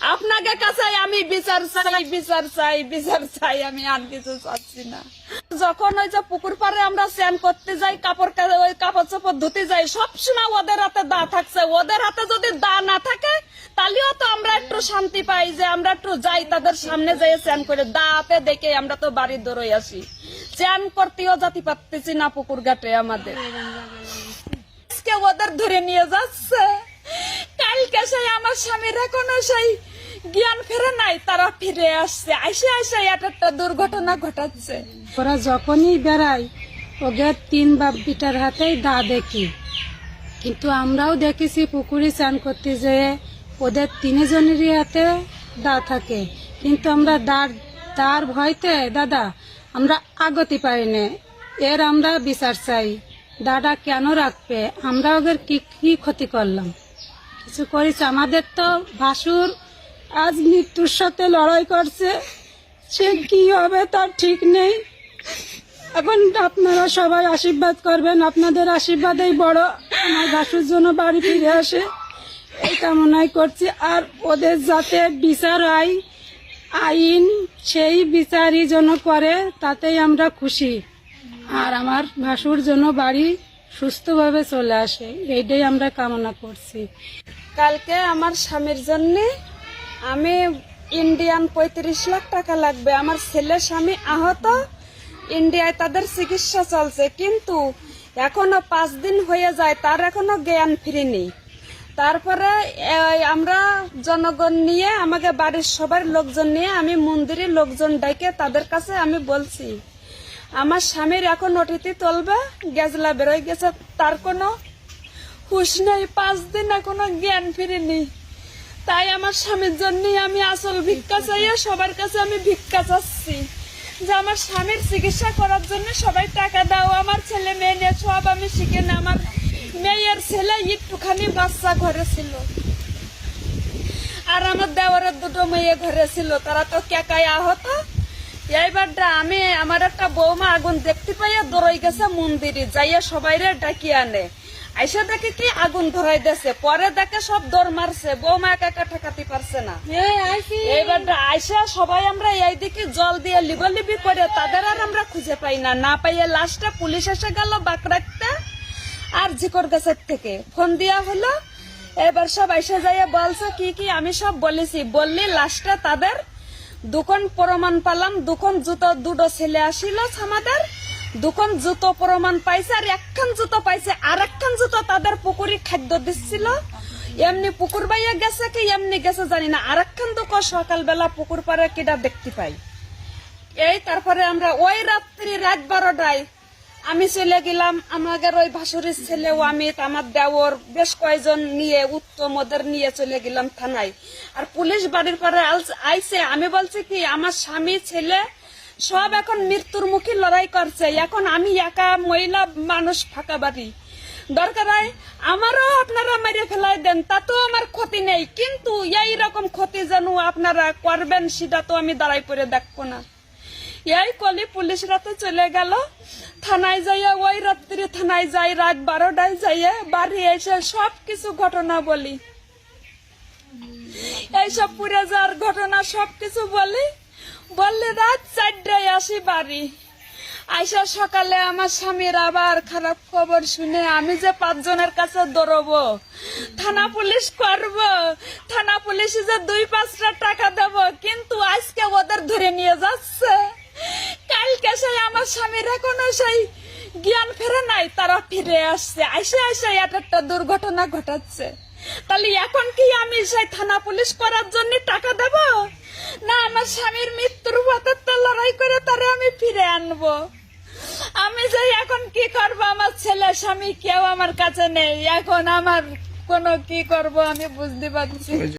আপনাকে কাছে আমি বিচার চাই বিচার চাই বিচার চাই, আমি আর কিছু চাচ্ছি না। যখন ওই যে পুকুর পাড়ে আমরা স্নান করতে যাই, কাপড় ওই কাপড় চোপড় ধুতে যাই, সবসময় ওদের হাতে দা থাকছে। ওদের হাতে যদি দা না থাকে, তাহলেও তো আমরা একটু শান্তি পাই যে আমরা একটু যাই তাদের সামনে যাই স্নান করে। দা হাতে দেখে আমরা তো বাড়ির দৌড়ই আসি। স্নান করতেও জাতি পারতেছি না পুকুর ঘাটে আমাদের। আজকে ওদের ধরে নিয়ে যাচ্ছে। কালকে সেই আমার স্বামীর এখনও সেই জ্ঞান ফেরে নাই, তারা ফিরে আসছে। আইসে এটা একটা দুর্ঘটনা ঘটাচ্ছে। ওরা যখনই বেড়ায় ওদের তিন বাপ বিটার হাতেই দা দেখি। কিন্তু আমরাও দেখেছি পুকুরে স্নান করতে যেয়ে ওদের তিনজনেরই হাতে দা থাকে। কিন্তু আমরা দার দার ভয়তে, দাদা, আমরা আগতি পাই না। এর আমরা বিচার চাই। দাদা কেন রাখবে? আমরা ওদের কি কি ক্ষতি করলাম? কিছু করেছে। আমাদের তো ভাসুর আজ মৃত্যুর সাথে লড়াই করছে। সে কি হবে তার ঠিক নেই। এখন আপনারা সবাই আশীর্বাদ করবেন, আপনাদের আশীর্বাদেই বড়। আমার ভাসুর জন্য বাড়ি ফিরে আসে। এই কামনাই করছি। আর ওদের যাতে বিচার হয়, আইন সেই বিচারই যেন করে, তাতেই আমরা খুশি। আর আমার ভাসুর জন্য বাড়ি সুস্থভাবে চলে আসে, এইটাই আমরা কামনা করছি। কালকে আমার স্বামীর জন্য আমি ইন্ডিয়ান পঁয়ত্রিশ লাখ টাকা লাগবে। আমার ছেলে, স্বামী আহত। ইন্ডিয়ায় তাদের চিকিৎসা চলছে। কিন্তু এখনও পাঁচ দিন হয়ে যায়, তার এখনও জ্ঞান ফিরিনি তারপরে আমরা জনগণ নিয়ে, আমাকে বাড়ির সবার লোকজন নিয়ে, আমি মন্দিরে লোকজন ডেকে তাদের কাছে আমি বলছি, আমার স্বামীর এখন ওটিতে চলবে গেজলা বেরোয় গেছে, তার কোনো হুশ নেই, পাঁচ দিন এখনও জ্ঞান ফিরেনি তাই আমার স্বামীর জন্য আমি আসল ভিক্ষা চাইয়া সবার কাছে আমি ভিক্ষা চাচ্ছি। যে আমার স্বামীর চিকিৎসা করার জন্য সবাই টাকা দাও, আমার ছেলে মেয়ে নিয়ে সব আমি শিখে না আমার মেয়ের ছেলে একটুখানি বাচ্চা ঘরে ছিল। আর আমার দেওয়ারের দুটো মেয়ে ঘরে ছিল। তারা তো কেকায় আহত। এইবারটা আমি আমার একটা বৌমা আগুন দেখতে পাইয়া দৌড়াই গেছে মন্দিরে যাইয়া সবাইরে ডাকিয়ে আনে। আইসা দেখে কি আগুন ধরাই দেছে পরে দেখে সব দৌড় মারছে বৌমা একা একা ঠেকাতে পারছে না। এইবারটা আইসা সবাই আমরা এইদিকে জল দিয়ে লিবলিবি করে তাদের আর আমরা খুঁজে পাই না। না পাইয়ে লাস্টটা পুলিশ এসে গেল বাঁকড়াতে আর জিকর গাছের থেকে। ফোন দিয়া হলো এবার সব আইসা যাইয়া বলছে কি কি আমি সব বলেছি। বললি লাস্টে তাদের দুখন প্রমাণ পালাম, দুখন জুতো দুটো ছেলে আসিল আমাদের দুখন জুতো প্রমাণ পাইছে আর একখান জুতো পাইছে আর একখান জুতো তাদের পুকুরি খাদ্য দিচ্ছিল। এমনি পুকুর বাইয়া গেছে কি, এমনি গেছে জানি না। আর একখান তো সকালবেলা পুকুর পারে কিটা দেখতে পাই। এই তারপরে আমরা ওই রাত্রি রাত বারোটায় আমি চলে গেলাম, আমাদের ওই ভাসুরের ছেলে আমি, আমার দেওর বেশ কয়েকজন নিয়ে উত্তম ওদের নিয়ে চলে গেলাম থানায়। আর পুলিশ বাড়ির পরে আইছে। আমি বলছি কি, আমার স্বামী, ছেলে, সব এখন মৃত্যুর মুখে লড়াই করছে। এখন আমি একা মহিলা মানুষ ফাঁকা বাড়ি। দরকার হয়, আমারও আপনারা মেরে ফেলাই দেন তাতেও আমার ক্ষতি নেই। কিন্তু এই রকম ক্ষতি যেন আপনারা করবেন, সেটা তো আমি দাঁড়াই পরে দেখব না। এই কলি পুলিশ রাতে চলে গেল। থানায় যাইয়া ওই রাত্রি থানায় যাই, রাত বারোটায় যাইয়া বাড়ি এসে সব কিছু ঘটনা বলি। এইসব পুড়ে যাওয়ার ঘটনা সব কিছু বলি। বললে রাত চারটায় আসি বাড়ি। আইসা সকালে আমার স্বামীর আবার খারাপ খবর শুনে আমি যে পাঁচজনের কাছে দৌড়বো, থানা পুলিশ করব, থানা পুলিশ যে দুই পাঁচটা টাকা দেব, কিন্তু আজকে ওদের ধরে নিয়ে যাচ্ছে। স্বামীর এখনও সেই জ্ঞান ফেরে নাই, তারা ফিরে আসছে। আইসে আইসে এটা একটা দুর্ঘটনা ঘটাচ্ছে। তাহলে এখন কি আমি সেই থানা পুলিশ করার জন্য টাকা দেব? না, আমার স্বামীর মৃত্যুর পথে লড়াই করে তারে আমি ফিরে আনব। আমি যে এখন কি করব? আমার ছেলে, স্বামী কেউ আমার কাছে নেই। এখন আমার কোনো কি করব আমি বুঝতে পারছি